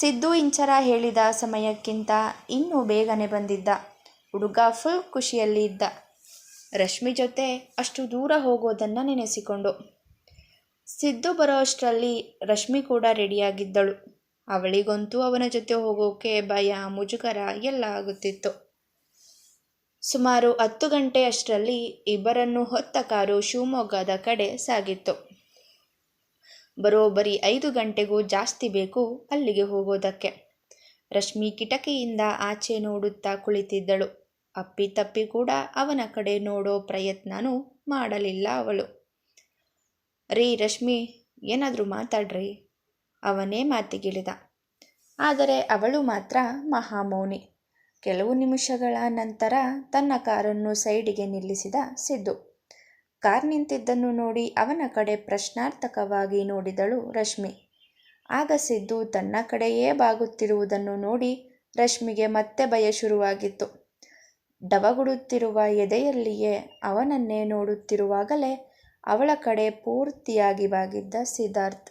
ಸಿದ್ದು ಇಂಚರ ಹೇಳಿದ ಸಮಯಕ್ಕಿಂತ ಇನ್ನೂ ಬೇಗನೆ ಬಂದಿದ್ದ. ಹುಡುಗ ಫುಲ್ ಖುಷಿಯಲ್ಲಿ ಇದ್ದ. ರಶ್ಮಿ ಜೊತೆ ಅಷ್ಟು ದೂರ ಹೋಗೋದನ್ನು ನೆನೆಸಿಕೊಂಡು. ಸಿದ್ದು ಬರೋ ಅಷ್ಟರಲ್ಲಿ ರಶ್ಮಿ ಕೂಡ ರೆಡಿಯಾಗಿದ್ದಳು. ಅವಳಿಗಂತೂ ಅವನ ಜೊತೆ ಹೋಗೋಕೆ ಭಯ, ಮುಜುಗರ ಎಲ್ಲ ಆಗುತ್ತಿತ್ತು. ಸುಮಾರು ಹತ್ತು ಗಂಟೆ ಅಷ್ಟರಲ್ಲಿ ಇಬ್ಬರನ್ನು ಹೊತ್ತ ಕಾರು ಶಿವಮೊಗ್ಗದ ಕಡೆ ಸಾಗಿತ್ತು. ಬರೋಬ್ಬರಿ ಐದು ಗಂಟೆಗೂ ಜಾಸ್ತಿ ಬೇಕು ಅಲ್ಲಿಗೆ ಹೋಗೋದಕ್ಕೆ. ರಶ್ಮಿ ಕಿಟಕಿಯಿಂದ ಆಚೆ ನೋಡುತ್ತಾ ಕುಳಿತಿದ್ದಳು. ಅಪ್ಪಿ ತಪ್ಪಿ ಕೂಡ ಅವನ ಕಡೆ ನೋಡೋ ಪ್ರಯತ್ನನೂ ಮಾಡಲಿಲ್ಲ ಅವಳು. ರೀ ರಶ್ಮಿ, ಏನಾದರೂ ಮಾತಾಡ್ರಿ. ಅವನೇ ಮಾತಿಗಿಳಿದ. ಆದರೆ ಅವಳು ಮಾತ್ರ ಮಹಾಮೌನಿ. ಕೆಲವು ನಿಮಿಷಗಳ ನಂತರ ತನ್ನ ಕಾರನ್ನು ಸೈಡಿಗೆ ನಿಲ್ಲಿಸಿದ ಸಿದ್ದು. ಕಾರ್ ನಿಂತಿದ್ದನ್ನು ನೋಡಿ ಅವನ ಕಡೆ ಪ್ರಶ್ನಾರ್ಥಕವಾಗಿ ನೋಡಿದಳು ರಶ್ಮಿ. ಆಗ ಸಿದ್ದು ತನ್ನ ಕಡೆಯೇ ಬಾಗುತ್ತಿರುವುದನ್ನು ನೋಡಿ ರಶ್ಮಿಗೆ ಮತ್ತೆ ಭಯ ಶುರುವಾಗಿತ್ತು. ಡವಗುಡುತ್ತಿರುವ ಎದೆಯಲ್ಲಿಯೇ ಅವನನ್ನೇ ನೋಡುತ್ತಿರುವಾಗಲೇ ಅವಳ ಕಡೆ ಪೂರ್ತಿಯಾಗಿ ಬಾಗಿದ್ದ ಸಿದ್ಧಾರ್ಥ್.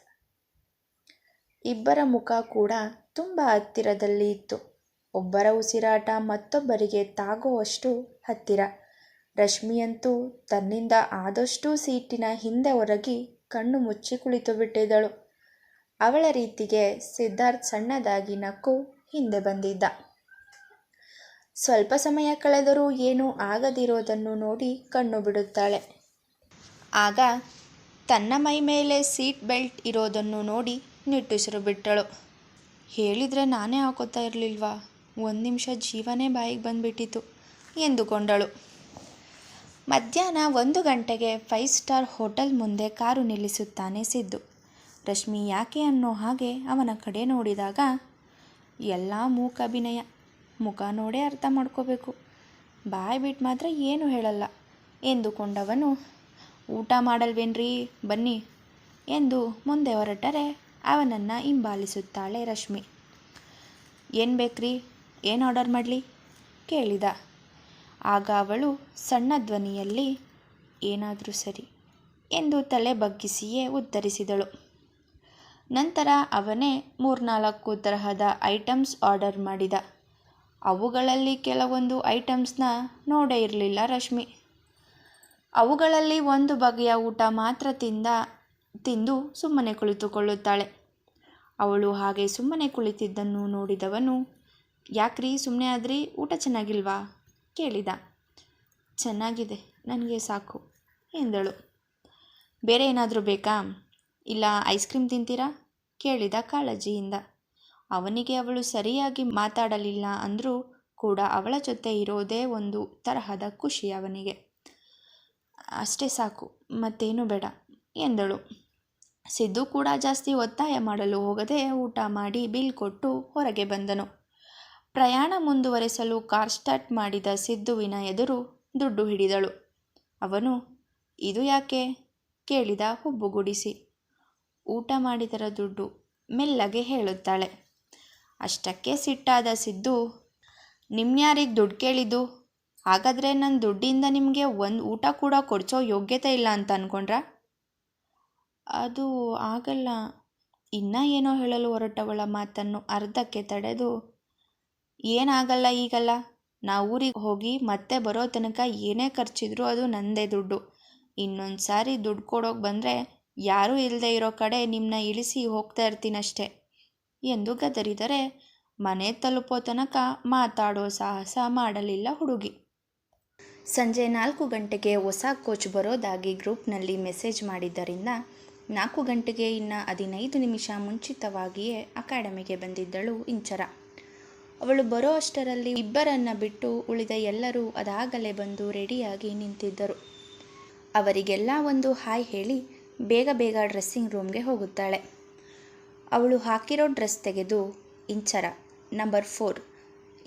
ಇಬ್ಬರ ಮುಖ ಕೂಡ ತುಂಬ ಹತ್ತಿರದಲ್ಲಿ ಇತ್ತು. ಒಬ್ಬರ ಉಸಿರಾಟ ಮತ್ತೊಬ್ಬರಿಗೆ ತಾಗುವಷ್ಟು ಹತ್ತಿರ. ರಶ್ಮಿಯಂತೂ ತನ್ನಿಂದ ಆದಷ್ಟು ಸೀಟಿನ ಹಿಂದೆ ಒರಗಿ ಕಣ್ಣು ಮುಚ್ಚಿ ಕುಳಿತು ಬಿಟ್ಟಿದ್ದಳು. ಅವಳ ರೀತಿಗೆ ಸಿದ್ಧಾರ್ಥ್ ಸಣ್ಣದಾಗಿ ನಕ್ಕು ಹಿಂದೆ ಬಂದಿದ್ದ. ಸ್ವಲ್ಪ ಸಮಯ ಕಳೆದರೂ ಏನೂ ಆಗದಿರೋದನ್ನು ನೋಡಿ ಕಣ್ಣು ಬಿಡುತ್ತಾಳೆ. ಆಗ ತನ್ನ ಮೈ ಮೇಲೆ ಸೀಟ್ ಬೆಲ್ಟ್ ಇರೋದನ್ನು ನೋಡಿ ನಿಟ್ಟುಸಿರು ಬಿಟ್ಟಳು. ಹೇಳಿದರೆ ನಾನೇ ಹಾಕೋತಾ ಇರಲಿಲ್ವಾ? ಒಂದು ನಿಮಿಷ ಜೀವನೇ ಬಾಯಿಗೆ ಬಂದ್ಬಿಟ್ಟಿತು ಎಂದುಕೊಂಡಳು. ಮಧ್ಯಾಹ್ನ ಒಂದು ಗಂಟೆಗೆ ಫೈವ್ ಸ್ಟಾರ್ ಹೋಟೆಲ್ ಮುಂದೆ ಕಾರು ನಿಲ್ಲಿಸುತ್ತಾನೆ ಸಿದ್ದು. ರಶ್ಮಿ ಯಾಕೆ ಅನ್ನೋ ಹಾಗೆ ಅವನ ಕಡೆ ನೋಡಿದಾಗ, ಎಲ್ಲ ಮೂಕಭಿನಯ ಮುಖ ನೋಡೇ ಅರ್ಥ ಮಾಡ್ಕೋಬೇಕು. ಬಾಯ್ ಬಿಟ್ಟು ಮಾತ್ರ ಏನು ಹೇಳಲ್ಲ. ಎಂದುಕೊಂಡವನು, ಊಟ ಮಾಡಲ್ವೇನ್ರಿ, ಬನ್ನಿ ಎಂದು ಮುಂದೆ ಹೊರಟರೆ ಅವನನ್ನು ಹಿಂಬಾಲಿಸುತ್ತಾಳೆ ರಶ್ಮಿ. ಏನು ಬೇಕ್ರಿ? ಏನು ಆರ್ಡರ್ ಮಾಡಲಿ? ಕೇಳಿದ. ಆಗ ಅವಳು ಸಣ್ಣ ಧ್ವನಿಯಲ್ಲಿ, ಏನಾದರೂ ಸರಿ ಎಂದು ತಲೆ ಬಗ್ಗಿಸಿಯೇ ಉತ್ತರಿಸಿದಳು. ನಂತರ ಅವನೇ ಮೂರ್ನಾಲ್ಕು ತರಹದ ಐಟಮ್ಸ್ ಆರ್ಡರ್ ಮಾಡಿದ. ಅವುಗಳಲ್ಲಿ ಕೆಲವೊಂದು ಐಟಮ್ಸ್ನ ನೋಡೇ ಇರಲಿಲ್ಲ ರಶ್ಮಿ. ಅವುಗಳಲ್ಲಿ ಒಂದು ಬಗೆಯ ಊಟ ಮಾತ್ರ ತಿಂದ, ತಿಂದು ಸುಮ್ಮನೆ ಕುಳಿತುಕೊಳ್ಳುತ್ತಾಳೆ. ಅವಳು ಹಾಗೆ ಸುಮ್ಮನೆ ಕುಳಿತಿದ್ದನ್ನು ನೋಡಿದವನು, ಯಾಕ್ರಿ ಸುಮ್ಮನೆ ಆದ್ರಿ? ಊಟ ಚೆನ್ನಾಗಿಲ್ವಾ? ಕೇಳಿದ. ಚೆನ್ನಾಗಿದೆ, ನನಗೆ ಸಾಕು, ಎಂದಳು. ಬೇರೆ ಏನಾದರೂ ಬೇಕಾ? ಇಲ್ಲ, ಐಸ್ ಕ್ರೀಮ್ ತಿಂತೀರಾ? ಕೇಳಿದ ಕಾಳಜಿಯಿಂದ. ಅವನಿಗೆ ಅವಳು ಸರಿಯಾಗಿ ಮಾತಾಡಲಿಲ್ಲ ಅಂದರೂ ಕೂಡ ಅವಳ ಜೊತೆ ಇರೋದೇ ಒಂದು ತರಹದ ಖುಷಿ ಅವನಿಗೆ. ಅಷ್ಟೇ ಸಾಕು, ಮತ್ತೇನು ಬೇಡ, ಎಂದಳು. ಸಿದ್ದು ಕೂಡ ಜಾಸ್ತಿ ಒತ್ತಾಯ ಮಾಡಲು ಹೋಗದೆ ಊಟ ಮಾಡಿ ಬಿಲ್ ಕೊಟ್ಟು ಹೊರಗೆ ಬಂದನು. ಪ್ರಯಾಣ ಮುಂದುವರೆಸಲು ಕಾರ್ ಸ್ಟಾರ್ಟ್ ಮಾಡಿದ ಸಿದ್ದುವಿನ ಎದುರು ದುಡ್ಡು ಹಿಡಿದಳು. ಅವನು, ಇದು ಯಾಕೆ? ಕೇಳಿದ ಹುಬ್ಬುಗುಡಿಸಿ. ಊಟ ಮಾಡಿದರ ದುಡ್ಡು, ಮೆಲ್ಲಗೆ ಹೇಳುತ್ತಾಳೆ. ಅಷ್ಟಕ್ಕೆ ಸಿಟ್ಟಾದ ಸಿದ್ದು ನಿಮ್ಯಾರಿಗೆ ದುಡ್ಡು ಕೇಳಿದ್ದು? ಹಾಗಾದರೆ ನನ್ನ ದುಡ್ಡಿಂದ ನಿಮಗೆ ಒಂದು ಊಟ ಕೂಡ ಕೊಡಿಸೋ ಯೋಗ್ಯತೆ ಇಲ್ಲ ಅಂತ ಅಂದ್ಕೊಂಡ್ರ ಅದು ಆಗಲ್ಲ. ಇನ್ನೂ ಏನೋ ಹೇಳಲು ಹೊರಟವಳ ಮಾತನ್ನು ಅರ್ಧಕ್ಕೆ ತಡೆದು ಏನಾಗಲ್ಲ ಈಗಲ್ಲ. ನಾ ಊರಿಗೆ ಹೋಗಿ ಮತ್ತೆ ಬರೋ ತನಕ ಏನೇ ಖರ್ಚಿದ್ರೂ ಅದು ನನ್ನದೇ ದುಡ್ಡು. ಇನ್ನೊಂದು ಸಾರಿ ದುಡ್ಡು ಕೊಡೋಕೆ ಬಂದರೆ ಯಾರೂ ಇಲ್ಲದೆ ಇರೋ ಕಡೆ ನಿಮ್ಮನ್ನ ಇಳಿಸಿ ಹೋಗ್ತಾ ಇರ್ತೀನಷ್ಟೆ. ಎಂದು ಗದರಿದರೆ, ಮನೆ ತಲುಪೋ ತನಕ ಮಾತಾಡೋ ಸಾಹಸ ಮಾಡಲಿಲ್ಲ ಹುಡುಗಿ. ಸಂಜೆ ನಾಲ್ಕು ಗಂಟೆಗೆ ಹೊಸ ಕೋಚ್ ಬರೋದಾಗಿ ಗ್ರೂಪ್ನಲ್ಲಿ ಮೆಸೇಜ್ ಮಾಡಿದ್ದರಿಂದ, ನಾಲ್ಕು ಗಂಟೆಗೆ ಇನ್ನು ಹದಿನೈದು ನಿಮಿಷ ಮುಂಚಿತವಾಗಿಯೇ ಅಕಾಡೆಮಿಗೆ ಬಂದಿದ್ದಳು ಇಂಚರ. ಅವಳು ಬರೋ ಅಷ್ಟರಲ್ಲಿ ಇಬ್ಬರನ್ನ ಬಿಟ್ಟು ಉಳಿದ ಎಲ್ಲರೂ ಅದಾಗಲೇ ಬಂದು ರೆಡಿಯಾಗಿ ನಿಂತಿದ್ದರು. ಅವರಿಗೆಲ್ಲ ಒಂದು ಹಾಯ್ ಹೇಳಿ ಬೇಗ ಬೇಗ ಡ್ರೆಸ್ಸಿಂಗ್ ರೂಮ್ಗೆ ಹೋಗುತ್ತಾಳೆ. ಅವಳು ಹಾಕಿರೋ ಡ್ರೆಸ್ ತೆಗೆದು, ಇಂಚರ, ನಂಬರ್ ಫೋರ್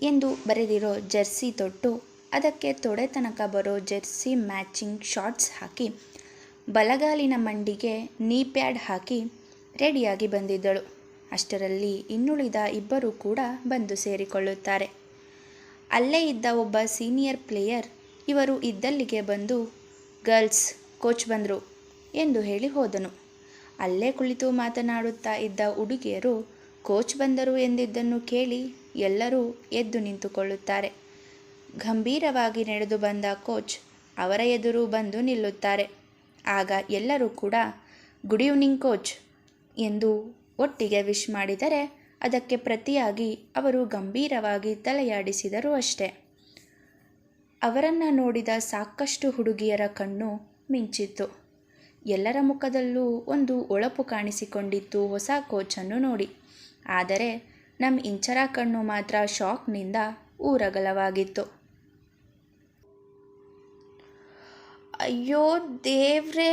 ಎಂದು ಬರೆದಿರೋ ಜೆರ್ಸಿ ತೊಟ್ಟು, ಅದಕ್ಕೆ ತೊಡೆ ತನಕ ಬರೋ ಜೆರ್ಸಿ ಮ್ಯಾಚಿಂಗ್ ಶಾರ್ಟ್ಸ್ ಹಾಕಿ, ಬಲಗಾಲಿನ ಮಂಡಿಗೆ ನೀ ಪ್ಯಾಡ್ ಹಾಕಿ ರೆಡಿಯಾಗಿ ಬಂದಿದ್ದಳು. ಅಷ್ಟರಲ್ಲಿ ಇನ್ನುಳಿದ ಇಬ್ಬರು ಕೂಡ ಬಂದು ಸೇರಿಕೊಳ್ಳುತ್ತಾರೆ. ಅಲ್ಲೇ ಇದ್ದ ಒಬ್ಬ ಸೀನಿಯರ್ ಪ್ಲೇಯರ್ ಇವರು ಇದ್ದಲ್ಲಿಗೆ ಬಂದು, ಗರ್ಲ್ಸ್, ಕೋಚ್ ಬಂದರು ಎಂದು ಹೇಳಿ ಹೋದನು. ಅಲ್ಲೇ ಕುಳಿತು ಮಾತನಾಡುತ್ತಾ ಇದ್ದ ಹುಡುಗಿಯರು ಕೋಚ್ ಬಂದರು ಎಂದಿದ್ದನ್ನು ಕೇಳಿ ಎಲ್ಲರೂ ಎದ್ದು ನಿಂತುಕೊಳ್ಳುತ್ತಾರೆ. ಗಂಭೀರವಾಗಿ ನಡೆದು ಬಂದ ಕೋಚ್ ಅವರ ಎದುರು ಬಂದು ನಿಲ್ಲುತ್ತಾರೆ. ಆಗ ಎಲ್ಲರೂ ಕೂಡ, ಗುಡ್ ಈವ್ನಿಂಗ್ ಕೋಚ್ ಎಂದು ಒಟ್ಟಿಗೆ ವಿಶ್ ಮಾಡಿದರೆ ಅದಕ್ಕೆ ಪ್ರತಿಯಾಗಿ ಅವರು ಗಂಭೀರವಾಗಿ ತಲೆಯಾಡಿಸಿದರು ಅಷ್ಟೆ. ಅವರನ್ನು ನೋಡಿದ ಸಾಕಷ್ಟು ಹುಡುಗಿಯರ ಕಣ್ಣು ಮಿಂಚಿತ್ತು. ಎಲ್ಲರ ಮುಖದಲ್ಲೂ ಒಂದು ಒಳಪು ಕಾಣಿಸಿಕೊಂಡಿತ್ತು ಹೊಸ ಕೋಚನ್ನು ನೋಡಿ. ಆದರೆ ನಮ್ಮ ಇಂಚರ ಕಣ್ಣು ಮಾತ್ರ ಶಾಕ್ನಿಂದ ಊರಗಲವಾಗಿತ್ತು. ಅಯ್ಯೋ ದೇವ್ರೇ,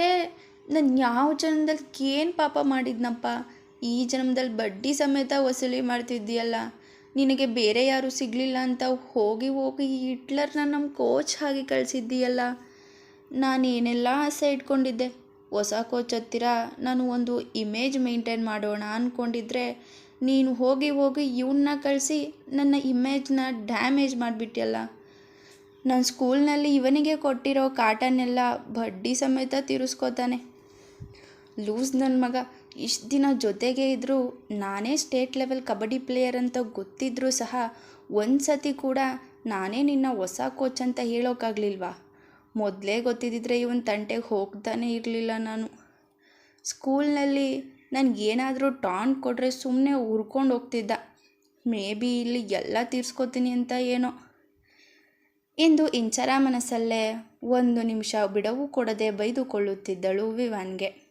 ನಾನು ಯಾವ ಜನ್ಮದಲ್ಲಿ ಏನು ಪಾಪ ಮಾಡಿದ್ನಪ್ಪ? ಈ ಜನ್ಮದಲ್ಲಿ ಬಡ್ಡಿ ಸಮೇತ ವಸೂಲಿ ಮಾಡ್ತಿದ್ದೀಯಲ್ಲ, ನಿನಗೆ ಬೇರೆ ಯಾರೂ ಸಿಗಲಿಲ್ಲ ಅಂತ ಹೋಗಿ ಹೋಗಿ ಹಿಟ್ಲರ್ನ ನಮ್ಮ ಕೋಚ್ ಆಗಿ ಕಳಿಸಿದ್ದೀಯಲ್ಲ. ನಾನು ಏನೆಲ್ಲ ಆಸೆ ಇಟ್ಕೊಂಡಿದ್ದೆ. ಹೊಸ ಕೋಚ್ ಹತ್ತಿರ ನಾನು ಒಂದು ಇಮೇಜ್ ಮೇಂಟೈನ್ ಮಾಡೋಣ ಅಂದ್ಕೊಂಡಿದ್ರೆ ನೀನು ಹೋಗಿ ಹೋಗಿ ಇವನ್ನ ಕಳಿಸಿ ನನ್ನ ಇಮೇಜ್ನ ಡ್ಯಾಮೇಜ್ ಮಾಡಿಬಿಟ್ಟಿಯಲ್ಲ ನಾನು ಸ್ಕೂಲ್ನಲ್ಲಿ ಇವನಿಗೆ ಕೊಟ್ಟಿರೋ ಕಾಟನ್ನೆಲ್ಲ ಬಡ್ಡಿ ಸಮೇತ ತೀರಿಸ್ಕೋತಾನೆ. ಲೂಸ್ ನನ್ನ ಮಗ. ಇಷ್ಟು ದಿನ ಜೊತೆಗೆ ಇದ್ದರೂ ನಾನೇ ಸ್ಟೇಟ್ ಲೆವೆಲ್ ಕಬಡ್ಡಿ ಪ್ಲೇಯರ್ ಅಂತ ಗೊತ್ತಿದ್ದರೂ ಸಹ ಒಂದು ಸತಿ ಕೂಡ ನಾನೇ ನಿನ್ನ ಹೊಸ ಕೋಚ್ ಅಂತ ಹೇಳೋಕ್ಕಾಗಲಿಲ್ವಾ ಮೊದಲೇ ಗೊತ್ತಿದ್ದಿದ್ರೆ ಇವನ್ ತಂಟೆಗೆ ಹೋಗ್ತಾನೆ ಇರಲಿಲ್ಲ ನಾನು. ಸ್ಕೂಲ್ನಲ್ಲಿ ನನಗೇನಾದರೂ ಟಾನ್ ಕೊಟ್ಟರೆ ಸುಮ್ಮನೆ ಹುರ್ಕೊಂಡು ಹೋಗ್ತಿದ್ದ. ಮೇ ಬಿ ಇಲ್ಲಿ ಎಲ್ಲ ತೀರ್ಸ್ಕೊತೀನಿ ಅಂತ ಏನೋ. ಎಂದು ಇಂಚರ ಮನಸ್ಸಲ್ಲೇ ಒಂದು ನಿಮಿಷ ಬಿಡವು ಕೊಡದೆ ಬೈದುಕೊಳ್ಳುತ್ತಿದ್ದಳು ವಿವಾನ್ಗೆ.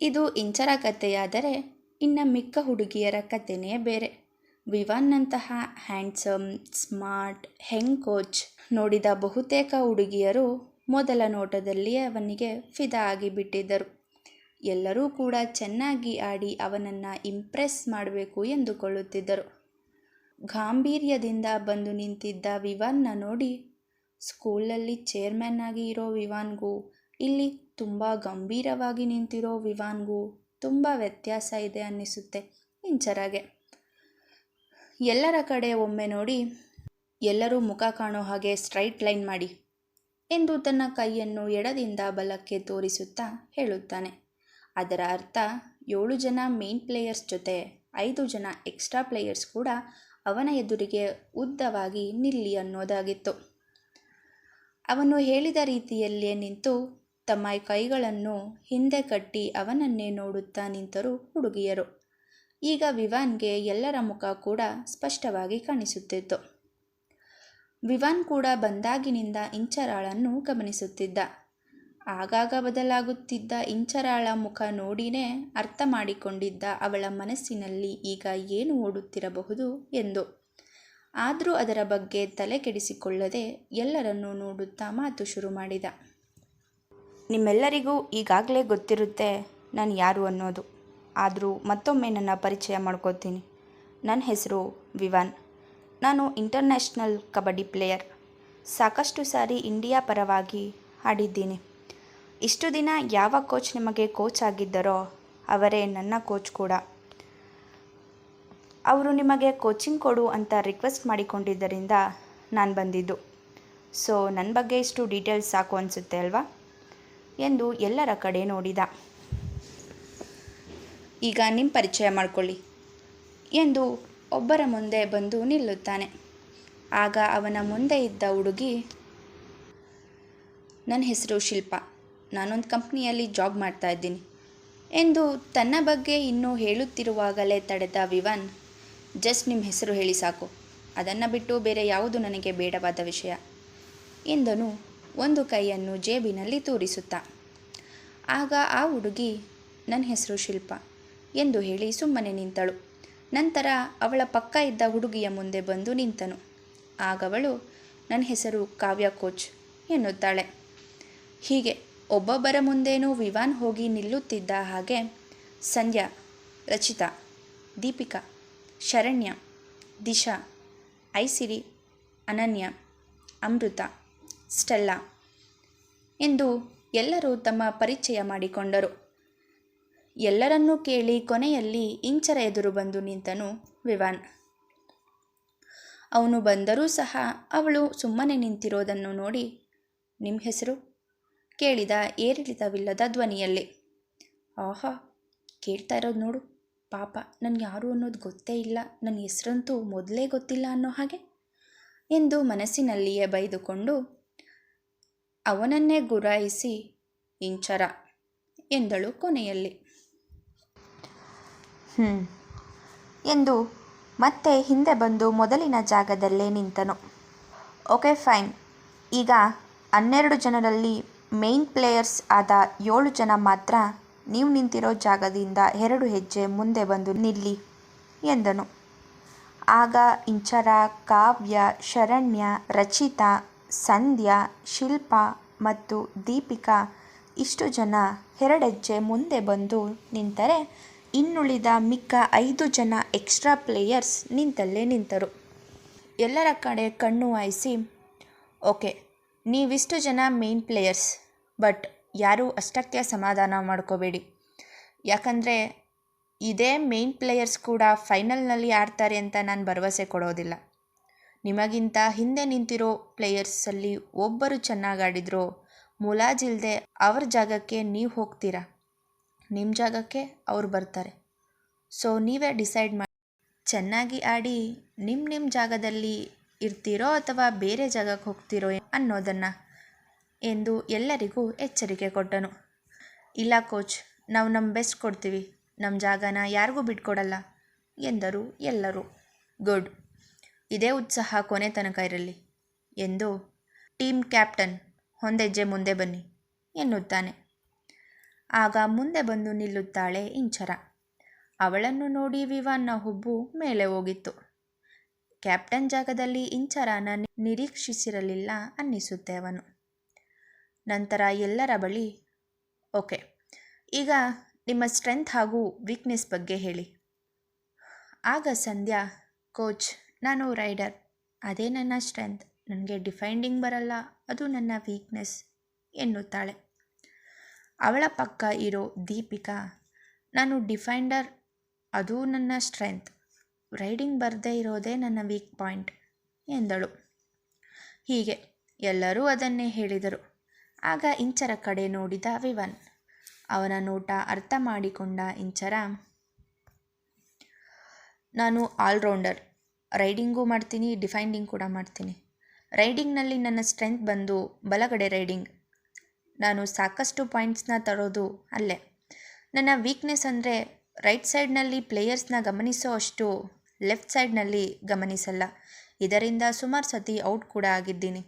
ಇದು ಇಂಚರ ಕಥೆಯಾದರೆ ಇನ್ನು ಮಿಕ್ಕ ಹುಡುಗಿಯರ ಕಥೆನೇ ಬೇರೆ. ವಿವಾನ್ನಂತಹ ಹ್ಯಾಂಡ್ಸಮ್, ಸ್ಮಾರ್ಟ್, ಹೆಂಗ್ ಕೋಚ್ ನೋಡಿದ ಬಹುತೇಕ ಹುಡುಗಿಯರು ಮೊದಲ ನೋಟದಲ್ಲಿಯೇ ಅವನಿಗೆ ಫಿದಾ ಆಗಿಬಿಟ್ಟಿದ್ದರು. ಎಲ್ಲರೂ ಕೂಡ ಚೆನ್ನಾಗಿ ಆಡಿ ಅವನನ್ನು ಇಂಪ್ರೆಸ್ ಮಾಡಬೇಕು ಎಂದುಕೊಳ್ಳುತ್ತಿದ್ದರು. ಗಾಂಭೀರ್ಯದಿಂದ ಬಂದು ನಿಂತಿದ್ದ ವಿವಾನ್ನ ನೋಡಿ, ಸ್ಕೂಲಲ್ಲಿ ಚೇರ್ಮನ್ ಆಗಿ ಇರೋ ವಿವಾನ್ಗೂ, ಇಲ್ಲಿ ತುಂಬ ಗಂಭೀರವಾಗಿ ನಿಂತಿರೋ ವಿವಾನ್ಗೂ ತುಂಬ ವ್ಯತ್ಯಾಸ ಇದೆ ಅನ್ನಿಸುತ್ತೆ ಇಂಚರಾಗೆ. ಎಲ್ಲರ ಕಡೆ ಒಮ್ಮೆ ನೋಡಿ ಎಲ್ಲರೂ ಮುಖ ಕಾಣೋ ಹಾಗೆ ಸ್ಟ್ರೈಟ್ ಲೈನ್ ಮಾಡಿ ಎಂದು ತನ್ನ ಕೈಯನ್ನು ಎಡದಿಂದ ಬಲಕ್ಕೆ ತೋರಿಸುತ್ತಾ ಹೇಳುತ್ತಾನೆ. ಅದರ ಅರ್ಥ ಏಳು ಜನ ಮೇನ್ ಪ್ಲೇಯರ್ಸ್ ಜೊತೆ ಐದು ಜನ ಎಕ್ಸ್ಟ್ರಾ ಪ್ಲೇಯರ್ಸ್ ಕೂಡ ಅವನ ಎದುರಿಗೆ ಉದ್ದವಾಗಿ ನಿಲ್ಲಿ ಅನ್ನೋದಾಗಿತ್ತು. ಅವನು ಹೇಳಿದ ರೀತಿಯಲ್ಲೇ ನಿಂತು ತಮ್ಮ ಕೈಗಳನ್ನು ಹಿಂದೆ ಕಟ್ಟಿ ಅವನನ್ನೇ ನೋಡುತ್ತಾ ನಿಂತರು ಹುಡುಗಿಯರು. ಈಗ ವಿವಾನ್ಗೆ ಎಲ್ಲರ ಮುಖ ಕೂಡ ಸ್ಪಷ್ಟವಾಗಿ ಕಾಣಿಸುತ್ತಿತ್ತು. ವಿವಾನ್ ಕೂಡ ಬಂದಾಗಿನಿಂದ ಇಂಚರಾಳನ್ನು ಗಮನಿಸುತ್ತಿದ್ದ. ಆಗಾಗ ಬದಲಾಗುತ್ತಿದ್ದ ಇಂಚರಾಳ ಮುಖ ನೋಡಿನೇ ಅರ್ಥ ಮಾಡಿಕೊಂಡಿದ್ದ ಅವಳ ಮನಸ್ಸಿನಲ್ಲಿ ಈಗ ಏನು ಓಡುತ್ತಿರಬಹುದು ಎಂದು. ಆದರೂ ಅದರ ಬಗ್ಗೆ ತಲೆ ಕೆಡಿಸಿಕೊಳ್ಳದೆ ಎಲ್ಲರನ್ನೂ ನೋಡುತ್ತಾ ಮಾತು ಶುರು ಮಾಡಿದ. ನಿಮ್ಮೆಲ್ಲರಿಗೂ ಈಗಾಗಲೇ ಗೊತ್ತಿರುತ್ತೆ ನಾನು ಯಾರು ಅನ್ನೋದು. ಆದರೂ ಮತ್ತೊಮ್ಮೆ ನನ್ನ ಪರಿಚಯ ಮಾಡ್ಕೋತೀನಿ ನನ್ನ ಹೆಸರು ವಿವಾನ್. ನಾನು ಇಂಟರ್ನ್ಯಾಷನಲ್ ಕಬಡ್ಡಿ ಪ್ಲೇಯರ್. ಸಾಕಷ್ಟು ಸಾರಿ ಇಂಡಿಯಾ ಪರವಾಗಿ ಆಡಿದ್ದೀನಿ. ಇಷ್ಟು ದಿನ ಯಾವ ಕೋಚ್ ನಿಮಗೆ ಕೋಚ್ ಆಗಿದ್ದರೋ ಅವರೇ ನನ್ನ ಕೋಚ್ ಕೂಡ. ಅವರು ನಿಮಗೆ ಕೋಚಿಂಗ್ ಕೊಡು ಅಂತ ರಿಕ್ವೆಸ್ಟ್ ಮಾಡಿಕೊಂಡಿದ್ದರಿಂದ ನಾನು ಬಂದಿದ್ದು. ಸೊ, ನನ್ನ ಬಗ್ಗೆ ಇಷ್ಟು ಡೀಟೇಲ್ಸ್ ಸಾಕು ಅನಿಸುತ್ತೆ ಅಲ್ವಾ? ಎಂದು ಎಲ್ಲರ ಕಡೆ ನೋಡಿದ. ಈಗ ನಿಮ್ಮ ಪರಿಚಯ ಮಾಡಿಕೊಳ್ಳಿ ಎಂದು ಒಬ್ಬರ ಮುಂದೆ ಬಂದು ನಿಲ್ಲುತ್ತಾನೆ. ಆಗ ಅವನ ಮುಂದೆ ಇದ್ದ ಹುಡುಗಿ, ನನ್ನ ಹೆಸರು ಶಿಲ್ಪ. ನಾನೊಂದು ಕಂಪ್ನಿಯಲ್ಲಿ ಜಾಬ್ ಮಾಡ್ತಾ ಇದ್ದೀನಿ ಎಂದು ತನ್ನ ಬಗ್ಗೆ ಇನ್ನೂ ಹೇಳುತ್ತಿರುವಾಗಲೇ ತಡೆದ ವಿವನ್, ಜಸ್ಟ್ ನಿಮ್ಮ ಹೆಸರು ಹೇಳಿ ಸಾಕು. ಅದನ್ನು ಬಿಟ್ಟು ಬೇರೆ ಯಾವುದು ನನಗೆ ಬೇಡವಾದ ವಿಷಯ ಎಂದನು. ಒಂದು ಕೈಯನ್ನು ಜೇಬಿನಲ್ಲಿ ತೋರಿಸುತ್ತಾ, ಆಗ ಆ ಹುಡುಗಿ ನನ್ನ ಹೆಸರು ಶಿಲ್ಪ ಎಂದು ಹೇಳಿ ಸುಮ್ಮನೆ ನಿಂತಳು. ನಂತರ ಅವಳ ಪಕ್ಕ ಇದ್ದ ಹುಡುಗಿಯ ಮುಂದೆ ಬಂದು ನಿಂತನು. ಆಗವಳು ನನ್ನ ಹೆಸರು ಕಾವ್ಯ ಕೋಚ್ ಎನ್ನುತ್ತಾಳೆ. ಹೀಗೆ ಒಬ್ಬೊಬ್ಬರ ಮುಂದೇನೂ ವಿವಾನ್ ಹೋಗಿ ನಿಲ್ಲುತ್ತಿದ್ದ ಹಾಗೆ ಸಂಧ್ಯಾ, ರಚಿತಾ, ದೀಪಿಕಾ, ಶರಣ್ಯ, ದಿಶಾ, ಐಸಿರಿ, ಅನನ್ಯ, ಅಮೃತ ಸ್ಟೆಲ್ಲಾ ಎಂದು ಎಲ್ಲರೂ ತಮ್ಮ ಪರಿಚಯ ಮಾಡಿಕೊಂಡರು. ಎಲ್ಲರನ್ನೂ ಕೇಳಿ ಕೊನೆಯಲ್ಲಿ ಇಂಚರ ಎದುರು ಬಂದು ನಿಂತನು ವಿವಾನ್. ಅವನು ಬಂದರೂ ಸಹ ಅವಳು ಸುಮ್ಮನೆ ನಿಂತಿರೋದನ್ನು ನೋಡಿ ನಿಮ್ಮ ಹೆಸರು? ಕೇಳಿದ ಏರಿಳಿತವಿಲ್ಲದ ಧ್ವನಿಯಲ್ಲಿ. ಆಹಾ, ಕೇಳ್ತಾ ಇರೋದು ನೋಡು, ಪಾಪ, ನನಗೆ ಯಾರು ಅನ್ನೋದು ಗೊತ್ತೇ ಇಲ್ಲ ನನ್ನ ಹೆಸರಂತೂ ಮೊದಲೇ ಗೊತ್ತಿಲ್ಲ ಅನ್ನೋ ಹಾಗೆ? ಎಂದು ಮನಸ್ಸಿನಲ್ಲಿಯೇ ಬೈದುಕೊಂಡು ಅವನನ್ನೇ ಗುರಾಯಿಸಿ, ಇಂಚರ, ಎಂದಳು ಕೊನೆಯಲ್ಲಿ. ಹ್ಞೂ ಎಂದು ಮತ್ತೆ ಹಿಂದೆ ಬಂದು ಮೊದಲಿನ ಜಾಗದಲ್ಲೇ ನಿಂತನು. Okay, fine. ಈಗ ಹನ್ನೆರಡು ಜನರಲ್ಲಿ ಮೇನ್ ಪ್ಲೇಯರ್ಸ್ ಆದ ಏಳು ಜನ ಮಾತ್ರ ನೀವು ನಿಂತಿರೋ ಜಾಗದಿಂದ ಎರಡು ಹೆಜ್ಜೆ ಮುಂದೆ ಬಂದು ನಿಲ್ಲಿ, ಎಂದನು. ಆಗ ಇಂಚರ, ಕಾವ್ಯ, ಶರಣ್ಯ, ರಚಿತಾ ಸಂಧ್ಯಾ, ಶಿಲ್ಪ ಮತ್ತು ದೀಪಿಕಾ ಇಷ್ಟು ಜನ ಎರಡೆಜ್ಜೆ ಮುಂದೆ ಬಂದು ನಿಂತರೆ ಇನ್ನುಳಿದ ಮಿಕ್ಕ ಐದು ಜನ ಎಕ್ಸ್ಟ್ರಾ ಪ್ಲೇಯರ್ಸ್ ನಿಂತಲ್ಲೇ ನಿಂತರು. ಎಲ್ಲರ ಕಡೆ ಕಣ್ಣು ಹಾಯಿಸಿ, ಓಕೆ, ನೀವಿಷ್ಟು ಜನ ಮೇನ್ ಪ್ಲೇಯರ್ಸ್ ಬಟ್ ಯಾರೂ ಅಷ್ಟಕ್ಕೆ ಸಮಾಧಾನ ಮಾಡ್ಕೋಬೇಡಿ. ಯಾಕಂದರೆ ಇದೇ ಮೇನ್ ಪ್ಲೇಯರ್ಸ್ ಕೂಡ ಫೈನಲ್ನಲ್ಲಿ ಆಡ್ತಾರೆ ಅಂತ ನಾನು ಭರವಸೆ ಕೊಡೋದಿಲ್ಲ. ನಿಮಗಿಂತ ಹಿಂದೆ ನಿಂತಿರೋ ಪ್ಲೇಯರ್ಸಲ್ಲಿ ಒಬ್ಬರು ಚೆನ್ನಾಗಿ ಮುಲಾಜಿಲ್ದೆ ಅವ್ರ ಜಾಗಕ್ಕೆ ನೀವು ಹೋಗ್ತೀರಾ? ನಿಮ್ಮ ಜಾಗಕ್ಕೆ ಅವ್ರು ಬರ್ತಾರೆ. ಸೊ, ನೀವೇ ಡಿಸೈಡ್ ಮಾಡಿ ಚೆನ್ನಾಗಿ ಆಡಿ ನಿಮ್ಮ ನಿಮ್ಮ ಜಾಗದಲ್ಲಿ ಇರ್ತೀರೋ ಅಥವಾ ಬೇರೆ ಜಾಗಕ್ಕೆ ಹೋಗ್ತೀರೋ ಅನ್ನೋದನ್ನು ಎಂದು ಎಲ್ಲರಿಗೂ ಎಚ್ಚರಿಕೆ ಕೊಟ್ಟನು. ಇಲ್ಲ ಕೋಚ್, ನಾವು ನಮ್ಮ ಬೆಸ್ಟ್ ಕೊಡ್ತೀವಿ. ನಮ್ಮ ಜಾಗನ ಯಾರಿಗೂ ಬಿಟ್ಕೊಡಲ್ಲ ಎಂದರು ಎಲ್ಲರೂ. ಗುಡ್. ಇದೇ ಉತ್ಸಾಹ ಕೊನೆ ತನಕ ಇರಲಿ ಎಂದು ಟೀಮ್ ಕ್ಯಾಪ್ಟನ್ ಒಂದೆಜ್ಜೆ ಮುಂದೆ ಬನ್ನಿ ಎನ್ನುತ್ತಾನೆ. ಆಗ ಮುಂದೆ ಬಂದು ನಿಲ್ಲುತ್ತಾಳೆ ಇಂಚರ. ಅವಳನ್ನು ನೋಡಿ ವಿವಾನ್ನ ಹುಬ್ಬು ಮೇಲೆ ಹೋಗಿತ್ತು. ಕ್ಯಾಪ್ಟನ್ ಜಾಗದಲ್ಲಿ ಇಂಚರನ ನಿರೀಕ್ಷಿಸಿರಲಿಲ್ಲ ಅನ್ನಿಸುತ್ತೆ ಅವನು. ನಂತರ ಎಲ್ಲರ ಬಳಿ, ಓಕೆ, ಈಗ ನಿಮ್ಮ ಸ್ಟ್ರೆಂತ್ ಹಾಗೂ ವೀಕ್ನೆಸ್ ಬಗ್ಗೆ ಹೇಳಿ. ಆಗ ಸಂಧ್ಯಾ, ಕೋಚ್ ನಾನು ರೈಡರ್. ಅದೇ ನನ್ನ ಸ್ಟ್ರೆಂತ್. ನನಗೆ ಡಿಫೈಂಡಿಂಗ್ ಬರಲ್ಲ. ಅದು ನನ್ನ ವೀಕ್ನೆಸ್ ಎನ್ನುತ್ತಾಳೆ. ಅವಳ ಪಕ್ಕ ಇರೋ ದೀಪಿಕಾ, ನಾನು ಡಿಫೈಂಡರ್. ಅದು ನನ್ನ ಸ್ಟ್ರೆಂತ್. ರೈಡಿಂಗ್ ಬರದೇ ಇರೋದೇ ನನ್ನ ವೀಕ್ ಪಾಯಿಂಟ್, ಎಂದಳು. ಹೀಗೆ ಎಲ್ಲರೂ ಅದನ್ನೇ ಹೇಳಿದರು. ಆಗ ಇಂಚರ ಕಡೆ ನೋಡಿದ ವಿವನ್. ಅವನ ನೋಟ ಅರ್ಥ ಮಾಡಿಕೊಂಡ ಇಂಚರ, ನಾನು ಆಲ್ರೌಂಡರ್. ರೈಡಿಂಗೂ ಮಾಡ್ತೀನಿ, ಡಿಫೈಂಡಿಂಗ್ ಕೂಡ ಮಾಡ್ತೀನಿ. ರೈಡಿಂಗ್ನಲ್ಲಿ ನನ್ನ ಸ್ಟ್ರೆಂತ್ ಬಂದು ಬಲಗಡೆ ರೈಡಿಂಗ್. ನಾನು ಸಾಕಷ್ಟು ಪಾಯಿಂಟ್ಸ್ನ ತರೋದು ಅಲ್ಲೇ. ನನ್ನ ವೀಕ್ನೆಸ್ ಅಂದರೆ ರೈಟ್ ಸೈಡ್ನಲ್ಲಿ ಪ್ಲೇಯರ್ಸ್ನ ಗಮನಿಸೋ ಅಷ್ಟು ಲೆಫ್ಟ್ ಸೈಡ್ನಲ್ಲಿ ಗಮನಿಸಲ್ಲ. ಇದರಿಂದ ಸುಮಾರು ಸತಿ ಔಟ್ ಕೂಡ ಆಗಿದ್ದೀನಿ.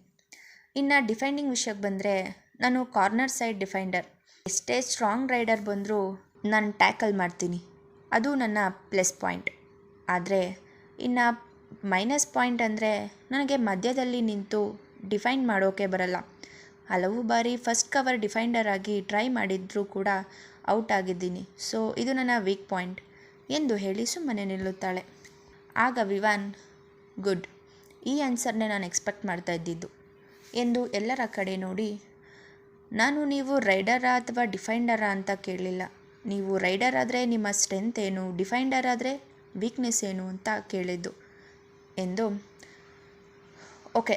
ಇನ್ನು ಡಿಫೈಂಡಿಂಗ್ ವಿಷಯಕ್ಕೆ ಬಂದರೆ ನಾನು ಕಾರ್ನರ್ ಸೈಡ್ ಡಿಫೈಂಡರ್. ಎಷ್ಟೇ ಸ್ಟ್ರಾಂಗ್ ರೈಡರ್ ಬಂದರೂ ನಾನು ಟ್ಯಾಕಲ್ ಮಾಡ್ತೀನಿ. ಅದು ನನ್ನ ಪ್ಲಸ್ ಪಾಯಿಂಟ್. ಆದರೆ ಇನ್ನು ಮೈನಸ್ ಪಾಯಿಂಟ್ ಅಂದರೆ ನನಗೆ ಮಧ್ಯದಲ್ಲಿ ನಿಂತು ಡಿಫೈನ್ ಮಾಡೋಕೆ ಬರಲ್ಲ. ಹಲವು ಬಾರಿ ಫಸ್ಟ್ ಕವರ್ ಡಿಫೈಂಡರ್ ಆಗಿ ಟ್ರೈ ಮಾಡಿದ್ರೂ ಕೂಡ ಔಟ್ ಆಗಿದ್ದೀನಿ. ಸೊ, ಇದು ನನ್ನ ವೀಕ್ ಪಾಯಿಂಟ್ ಎಂದು ಹೇಳಿ ಸುಮ್ಮನೆ ನಿಲ್ಲುತ್ತಾಳೆ. ಆಗ ವಿವಾನ್, ಗುಡ್. ಈ ಆನ್ಸರ್ನೇ ನಾನು ಎಕ್ಸ್ಪೆಕ್ಟ್ ಮಾಡ್ತಾ ಇದ್ದಿದ್ದು ಎಂದು ಎಲ್ಲರ ಕಡೆ ನೋಡಿ, ನಾನು ನೀವು ರೈಡರ ಅಥವಾ ಡಿಫೈಂಡರ ಅಂತ ಕೇಳಲಿಲ್ಲ ನೀವು ರೈಡರ್ ಆದರೆ ನಿಮ್ಮ ಸ್ಟ್ರೆಂತ್ ಏನು, ಡಿಫೈಂಡರ್ ಆದರೆ ವೀಕ್ನೆಸ್ ಏನು ಅಂತ ಕೇಳಿದ್ದು. ಎಂದು. ಓಕೆ,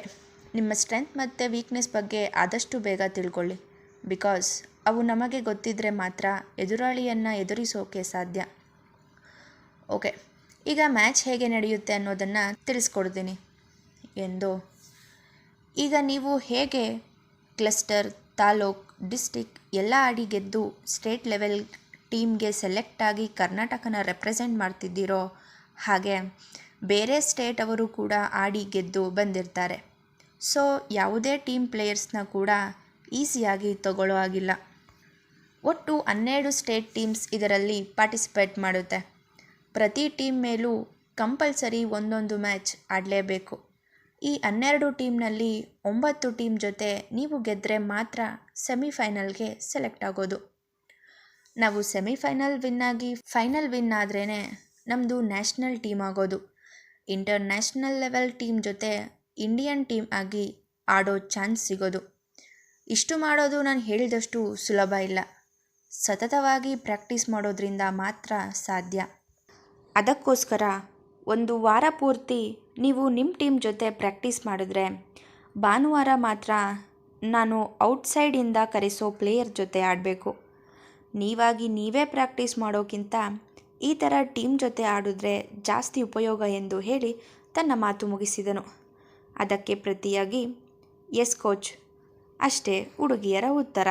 ನಿಮ್ಮ ಸ್ಟ್ರೆಂತ್ ಮತ್ತು ವೀಕ್ನೆಸ್ ಬಗ್ಗೆ ಆದಷ್ಟು ಬೇಗ ತಿಳ್ಕೊಳ್ಳಿ. ಬಿಕಾಸ್, ಅವು ನಮಗೆ ಗೊತ್ತಿದ್ದರೆ ಮಾತ್ರ ಎದುರಾಳಿಯನ್ನು ಎದುರಿಸೋಕೆ ಸಾಧ್ಯ. ಓಕೆ, ಈಗ ಮ್ಯಾಚ್ ಹೇಗೆ ನಡೆಯುತ್ತೆ ಅನ್ನೋದನ್ನು ತಿಳಿಸ್ಕೊಡ್ತೀನಿ ಎಂದು. ಈಗ ನೀವು ಹೇಗೆ ಕ್ಲಸ್ಟರ್, ತಾಲೂಕ್, ಡಿಸ್ಟಿಕ್ ಎಲ್ಲ ಆಡಿ ಗೆದ್ದು ಸ್ಟೇಟ್ ಲೆವೆಲ್ ಟೀಮ್ಗೆ ಸೆಲೆಕ್ಟ್ ಆಗಿ ಕರ್ನಾಟಕನ ರೆಪ್ರೆಸೆಂಟ್ ಮಾಡ್ತಿದ್ದೀರೋ ಹಾಗೆ ಬೇರೆ ಸ್ಟೇಟ್ ಅವರು ಕೂಡ ಆಡಿ ಗೆದ್ದು ಬಂದಿರ್ತಾರೆ. ಸೊ, ಯಾವುದೇ ಟೀಮ್ ಪ್ಲೇಯರ್ಸ್ನ ಕೂಡ ಈಸಿಯಾಗಿ ತಗೊಳ್ಳೋ ಆಗಿಲ್ಲ ಒಟ್ಟು ಹನ್ನೆರಡು ಸ್ಟೇಟ್ ಟೀಮ್ಸ್ ಇದರಲ್ಲಿ ಪಾರ್ಟಿಸಿಪೇಟ್ ಮಾಡುತ್ತೆ. ಪ್ರತಿ ಟೀಮ್ ಮೇಲೂ ಕಂಪಲ್ಸರಿ ಒಂದೊಂದು ಮ್ಯಾಚ್ ಆಡಲೇಬೇಕು. ಈ ಹನ್ನೆರಡು ಟೀಮ್ನಲ್ಲಿ ಒಂಬತ್ತು ಟೀಮ್ ಜೊತೆ ನೀವು ಗೆದ್ದರೆ ಮಾತ್ರ ಸೆಮಿಫೈನಲ್ಗೆ ಸೆಲೆಕ್ಟ್ ಆಗೋದು. ನಾವು ಸೆಮಿಫೈನಲ್ ವಿನ್ನಾಗಿ ಫೈನಲ್ ವಿನ್ ಆದ್ರೇ ನಮ್ಮದು ನ್ಯಾಷನಲ್ ಟೀಮ್ ಆಗೋದು. ಇಂಟರ್ನ್ಯಾಷನಲ್ ಲೆವೆಲ್ ಟೀಮ್ ಜೊತೆ ಇಂಡಿಯನ್ ಟೀಮ್ ಆಗಿ ಆಡೋ ಚಾನ್ಸ್ ಸಿಗೋದು. ಇಷ್ಟು ಮಾಡೋದು ನಾನು ಹೇಳಿದಷ್ಟು ಸುಲಭ ಇಲ್ಲ. ಸತತವಾಗಿ ಪ್ರಾಕ್ಟೀಸ್ ಮಾಡೋದ್ರಿಂದ ಮಾತ್ರ ಸಾಧ್ಯ. ಅದಕ್ಕೋಸ್ಕರ ಒಂದು ವಾರ ಪೂರ್ತಿ ನೀವು ನಿಮ್ಮ ಟೀಮ್ ಜೊತೆ ಪ್ರಾಕ್ಟೀಸ್ ಮಾಡಿದ್ರೆ ಭಾನುವಾರ ಮಾತ್ರ ನಾನು ಔಟ್ಸೈಡಿಂದ ಕರೆಸೋ ಪ್ಲೇಯರ್ ಜೊತೆ ಆಡಬೇಕು. ನೀವಾಗಿ ನೀವೇ ಪ್ರಾಕ್ಟೀಸ್ ಮಾಡೋಕ್ಕಿಂತ ಈ ಥರ ಟೀಮ್ ಜೊತೆ ಆಡಿದ್ರೆ ಜಾಸ್ತಿ ಉಪಯೋಗ ಎಂದು ಹೇಳಿ ತನ್ನ ಮಾತು ಮುಗಿಸಿದನು. ಅದಕ್ಕೆ ಪ್ರತಿಯಾಗಿ ಎಸ್ ಕೋಚ್ ಅಷ್ಟೇ ಹುಡುಗಿಯರ ಉತ್ತರ.